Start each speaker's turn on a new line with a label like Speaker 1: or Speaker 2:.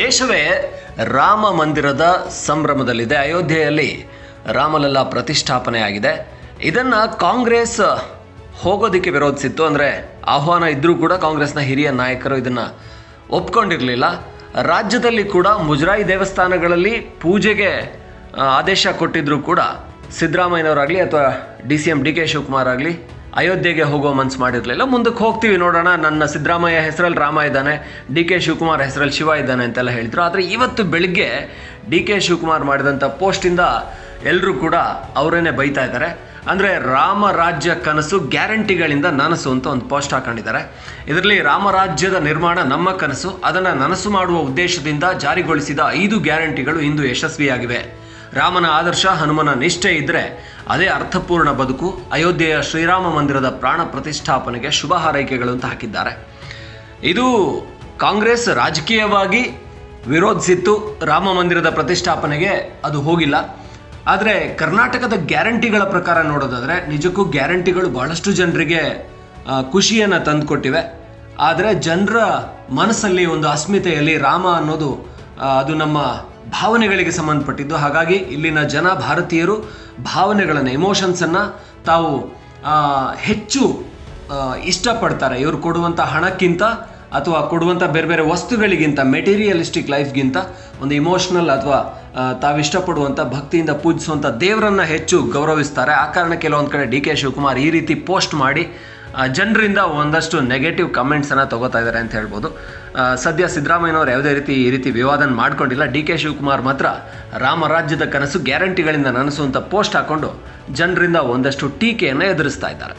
Speaker 1: ದೇಶವೇ ರಾಮ ಮಂದಿರದ ಸಂಭ್ರಮದಲ್ಲಿದೆ. ಅಯೋಧ್ಯೆಯಲ್ಲಿ ರಾಮಲಲ್ಲ ಪ್ರತಿಷ್ಠಾಪನೆ ಆಗಿದೆ ಇದನ್ನು ಕಾಂಗ್ರೆಸ್ ಹೋಗೋದಕ್ಕೆ ವಿರೋಧಿಸಿತ್ತು. ಅಂದರೆ ಆಹ್ವಾನ ಇದ್ದರೂ ಕೂಡ ಕಾಂಗ್ರೆಸ್ನ ಹಿರಿಯ ನಾಯಕರು ಇದನ್ನು ಒಪ್ಕೊಂಡಿರಲಿಲ್ಲ. ರಾಜ್ಯದಲ್ಲಿ ಕೂಡ ಮುಜರಾಯಿ ದೇವಸ್ಥಾನಗಳಲ್ಲಿ ಪೂಜೆಗೆ ಆದೇಶ ಕೊಟ್ಟಿದ್ದರೂ ಕೂಡ ಸಿದ್ದರಾಮಯ್ಯನವರಾಗಲಿ ಅಥವಾ D C M D K Shivakumar ಆಗಲಿ ಅಯೋಧ್ಯೆಗೆ ಹೋಗೋ ಮನ್ಸು ಮಾಡಿರಲಿಲ್ಲ. ಮುಂದಕ್ಕೆ ಹೋಗ್ತೀವಿ ನೋಡೋಣ. ನನ್ನ ಸಿದ್ದರಾಮಯ್ಯ ಹೆಸರಲ್ಲಿ ರಾಮ ಇದ್ದಾನೆ, ಡಿ ಕೆ ಶಿವಕುಮಾರ್ ಹೆಸರಲ್ಲಿ ಶಿವ ಇದ್ದಾನೆ ಅಂತೆಲ್ಲ ಹೇಳಿದ್ರು. ಆದರೆ ಇವತ್ತು ಬೆಳಿಗ್ಗೆ ಡಿ ಕೆ ಶಿವಕುಮಾರ್ ಮಾಡಿದಂಥ ಪೋಸ್ಟಿಂದ ಎಲ್ಲರೂ ಕೂಡ ಅವರೇನೆ ಬೈತಾ ಇದ್ದಾರೆ. ಅಂದರೆ ರಾಮ ರಾಜ್ಯ ಕನಸು ಗ್ಯಾರಂಟಿಗಳಿಂದ ನನಸು ಅಂತ ಒಂದು ಪೋಸ್ಟ್ ಹಾಕೊಂಡಿದ್ದಾರೆ. ಇದರಲ್ಲಿ ರಾಮರಾಜ್ಯದ ನಿರ್ಮಾಣ ನಮ್ಮ ಕನಸು, ಅದನ್ನು ನನಸು ಮಾಡುವ ಉದ್ದೇಶದಿಂದ ಜಾರಿಗೊಳಿಸಿದ ಐದು ಗ್ಯಾರಂಟಿಗಳು ಇಂದು ಯಶಸ್ವಿಯಾಗಿವೆ. ರಾಮನ ಆದರ್ಶ ಹನುಮನ ನಿಷ್ಠೆ ಇದ್ದರೆ ಅದೇ ಅರ್ಥಪೂರ್ಣ ಬದುಕು ಅಯೋಧ್ಯೆಯ ಶ್ರೀರಾಮ ಮಂದಿರದ ಪ್ರಾಣ ಪ್ರತಿಷ್ಠಾಪನೆಗೆ ಶುಭ ಹಾರೈಕೆಗಳು ಅಂತ ಹಾಕಿದ್ದಾರೆ. ಇದು ಕಾಂಗ್ರೆಸ್ ರಾಜಕೀಯವಾಗಿ ವಿರೋಧಿಸಿತ್ತು. ರಾಮ ಮಂದಿರದ ಪ್ರತಿಷ್ಠಾಪನೆಗೆ ಅದು ಹೋಗಿಲ್ಲ. ಆದರೆ ಕರ್ನಾಟಕದ ಗ್ಯಾರಂಟಿಗಳ ಪ್ರಕಾರ ನೋಡೋದಾದರೆ ನಿಜಕ್ಕೂ ಗ್ಯಾರಂಟಿಗಳು ಬಹಳಷ್ಟು ಜನರಿಗೆ ಖುಷಿಯನ್ನು ತಂದುಕೊಟ್ಟಿವೆ. ಆದರೆ ಜನರ ಮನಸ್ಸಲ್ಲಿ ಒಂದು ಅಸ್ಮಿತೆಯಲ್ಲಿ ರಾಮ ಅನ್ನೋದು ಅದು ನಮ್ಮ ಭಾವನೆಗಳಿಗೆ ಸಂಬಂಧಪಟ್ಟಿದ್ದು. ಹಾಗಾಗಿ ಇಲ್ಲಿನ ಜನ ಭಾರತೀಯರು ಭಾವನೆಗಳನ್ನು ಎಮೋಷನ್ಸನ್ನು ತಾವು ಹೆಚ್ಚು ಇಷ್ಟಪಡ್ತಾರೆ. ಇವರು ಕೊಡುವಂಥ ಹಣಕ್ಕಿಂತ ಅಥವಾ ಕೊಡುವಂಥ ಬೇರೆ ಬೇರೆ ವಸ್ತುಗಳಿಗಿಂತ ಮೆಟೀರಿಯಲಿಸ್ಟಿಕ್ ಲೈಫ್ಗಿಂತ ಒಂದು ಇಮೋಷ್ನಲ್ ಅಥವಾ ತಾವು ಇಷ್ಟಪಡುವಂಥ ಭಕ್ತಿಯಿಂದ ಪೂಜಿಸುವಂಥ ದೇವರನ್ನು ಹೆಚ್ಚು ಗೌರವಿಸ್ತಾರೆ. ಆ ಕಾರಣ ಕೆಲವೊಂದು ಕಡೆ ಡಿ ಕೆ ಶಿವಕುಮಾರ್ ಈ ರೀತಿ ಪೋಸ್ಟ್ ಮಾಡಿ ಜನರಿಂದ ಒಂದಷ್ಟು ನೆಗೆಟಿವ್ ಕಮೆಂಟ್ಸನ್ನು ತಗೋತಾ ಇದ್ದಾರೆ ಅಂತ ಹೇಳ್ಬೋದು. ಸದ್ಯ ಸಿದ್ದರಾಮಯ್ಯನವರು ಯಾವುದೇ ರೀತಿ ಈ ರೀತಿ ವಿವಾದನ ಮಾಡ್ಕೊಂಡಿಲ್ಲ. ಡಿ ಕೆ ಶಿವಕುಮಾರ್ ಮಾತ್ರ ರಾಮರಾಜ್ಯದ ಕನಸು ಗ್ಯಾರಂಟಿಗಳಿಂದ ನನಸು ಪೋಸ್ಟ್ ಹಾಕ್ಕೊಂಡು ಜನರಿಂದ ಒಂದಷ್ಟು ಟೀಕೆಯನ್ನು ಎದುರಿಸ್ತಾ ಇದ್ದಾರೆ.